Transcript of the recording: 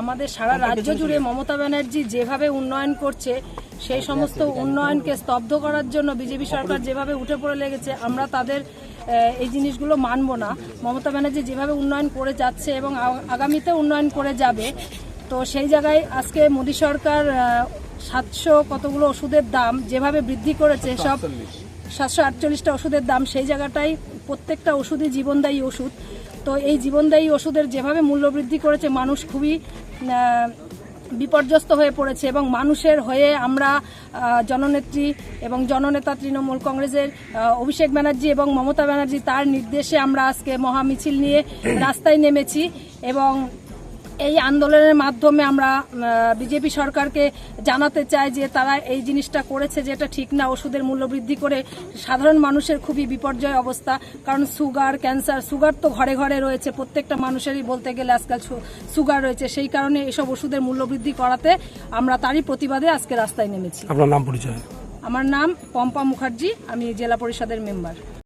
আমাদের সারা রাজ্য জুড়ে মমতা ব্যানার্জি যেভাবে উন্নয়ন করছে সেই সমস্ত উন্নয়নকে স্তব্ধ করার জন্য বিজেপি সরকার যেভাবে উঠে পড়ে লেগেছে আমরা তাদের এই জিনিসগুলো মানব না। মমতা ব্যানার্জি যেভাবে উন্নয়ন করে যাচ্ছে এবং আগামীতে উন্নয়ন করে যাবে তো সেই জায়গায় আজকে মোদী সরকার সাতশো কতগুলো ওষুধের দাম যেভাবে বৃদ্ধি করেছে সব সাতশো আটচল্লিশটা ওষুধের দাম সেই জায়গাটাই প্রত্যেকটা ওষুধই জীবনদায়ী ওষুধ। তো এই জীবনদায়ী ওষুধের যেভাবে মূল্য বৃদ্ধি করেছে, মানুষ খুবই বিপর্যস্ত হয়ে পড়েছে এবং মানুষের হয়ে আমরা জননেত্রী এবং জননেতা তৃণমূল কংগ্রেসের অভিষেক ব্যানার্জি এবং মমতা ব্যানার্জি তার নির্দেশে আমরা আজকে মহামিছিল নিয়ে রাস্তায় নেমেছি এবং এই আন্দোলনের মাধ্যমে আমরা বিজেপি সরকারকে জানাতে চাই যে তারা এই জিনিসটা করেছে যে এটা ঠিক না ওষুধের মূল্য বৃদ্ধি করে সাধারণ মানুষের খুবই বিপর্যয় অবস্থা। কারণ সুগার ক্যান্সার সুগার তো ঘরে ঘরে রয়েছে প্রত্যেকটা মানুষেরই বলতে গেলে আজকাল সুগার রয়েছে। সেই কারণে এসব ওষুধের মূল্য বৃদ্ধি করাতে আমরা তারই প্রতিবাদে আজকে রাস্তায় নেমেছি। আপনার নাম পরিচয়? আমার নাম পম্পা মুখার্জি আমি জেলা পরিষদের মেম্বার।